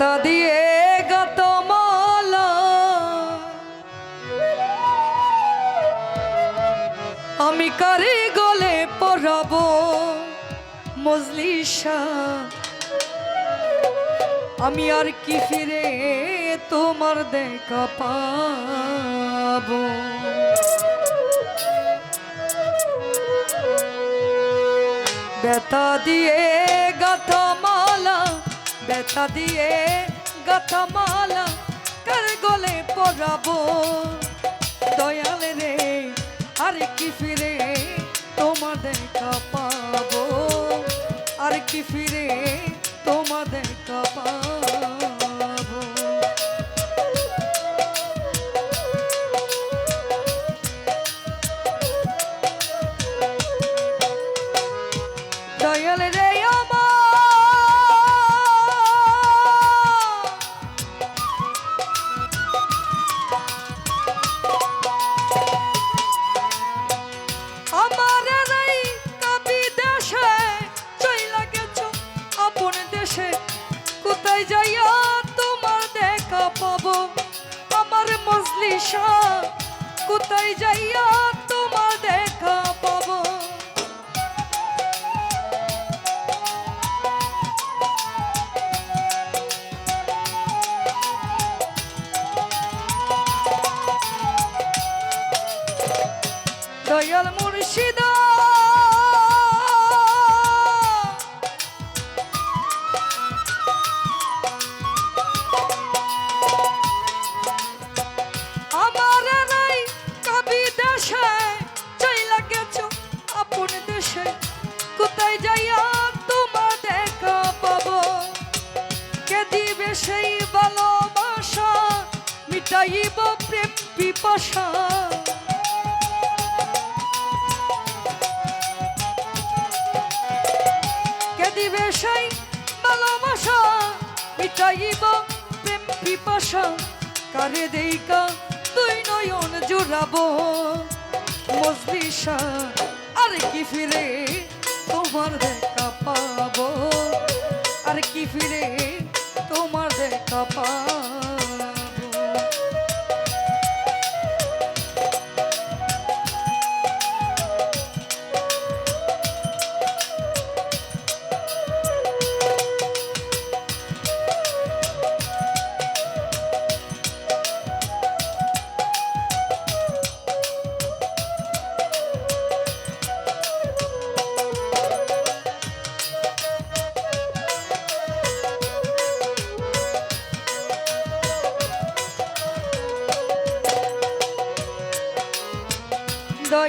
বেতা দিয়ে গত মালা। আমি কারে গলে পরাবো মজলিসা। আমি আর কি ফিরে তোমার দেখা পাবো? বেতা দিয়ে বেতা দিয়ে গাথা মালা কার গলে পরাবো? দয়াল রে, আর কি ফিরে তোমার দেখা পাবো? আর কি ফিরে তোমার দেখা পাবো? দয়াল রে মজলিসা কোথায় যাইয়া তোমার দেখা পাব? দয়াল মুর্শিদা সেই ভালোবাসা মিটাইব প্রেম পিপাসা। সেই ভালোবাসা মিটাইব প্রেম পিপাসা? কারে দেইকা তুই নয়ন জুড়াবো। মজলিসা, আর কি ফিরে তোমার দেখা পাবো? আর কি ফিরে তোমার দেখা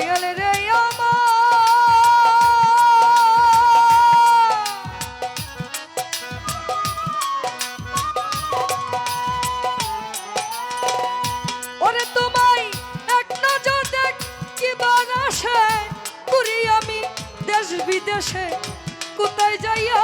দয়াল রে ওরে তোমায় এক আমি দেশ বিদেশে কোথায় যাইয়া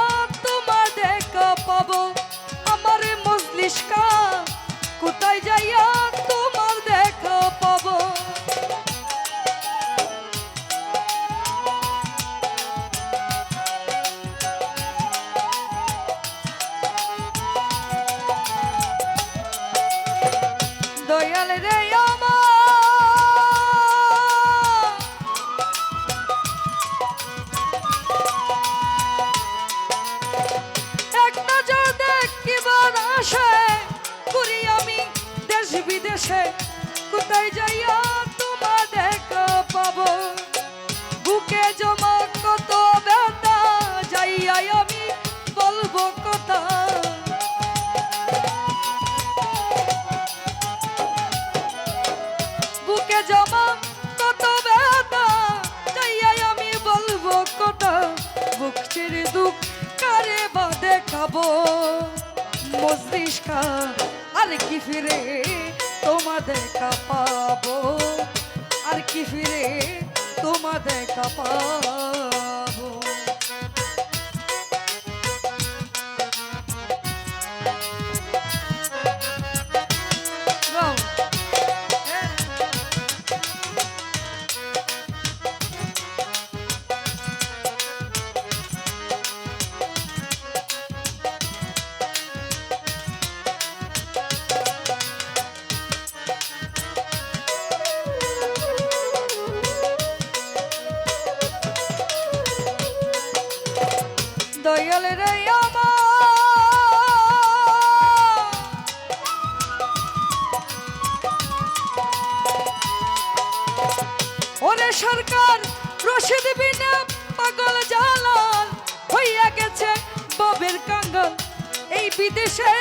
আসে করি আমি দেশ বিদেশে। কোথায় যাইয়া তোমার দেখা পাবো? বুকে জমা কত ব্যথা যাইয়া আমি বলব কথা। বুকে জমা কত ব্যথা চাইয়াই আমি বলব কথা। বুক ছেড়ে দুঃখ কারে বা দেখাবো? মস্তিষ্কা আর কি ফিরে তোমাদের পাবো? আর কি ফিরে তোমাদের পাবো? দয়াল সরকার রশিদ বিনা পাগল জালাল হইয়া গেছে ববের কাঙ্গল। এই বিদেশে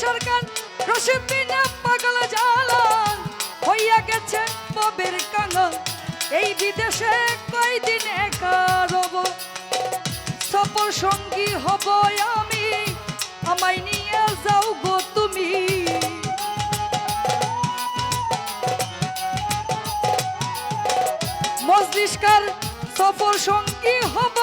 সরকার রসিদ বিনা পাগল হইয়া গেছে এই বিদেশে সঙ্গী হব আমি, আমায় নিয়ে যাও গো তুমি। মস্তিষ্কার সফর সঙ্গী হব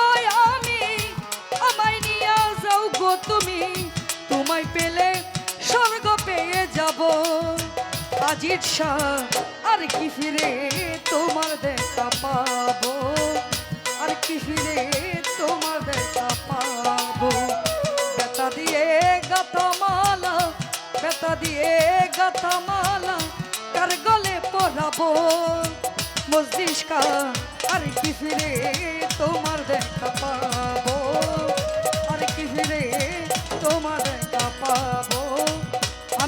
যাব। আজির শাহ আর কি ফিরে তোমার দেখা পাবো? আর কি ফিরে তোমার দেখা পাবো? বেতা দিয়ে গাথা মালা বেতা দিয়ে গাথা মালা কার গলে পরাবো? মস্তিষ্কা আর কি ফিরে তোমার দেখা পাবো?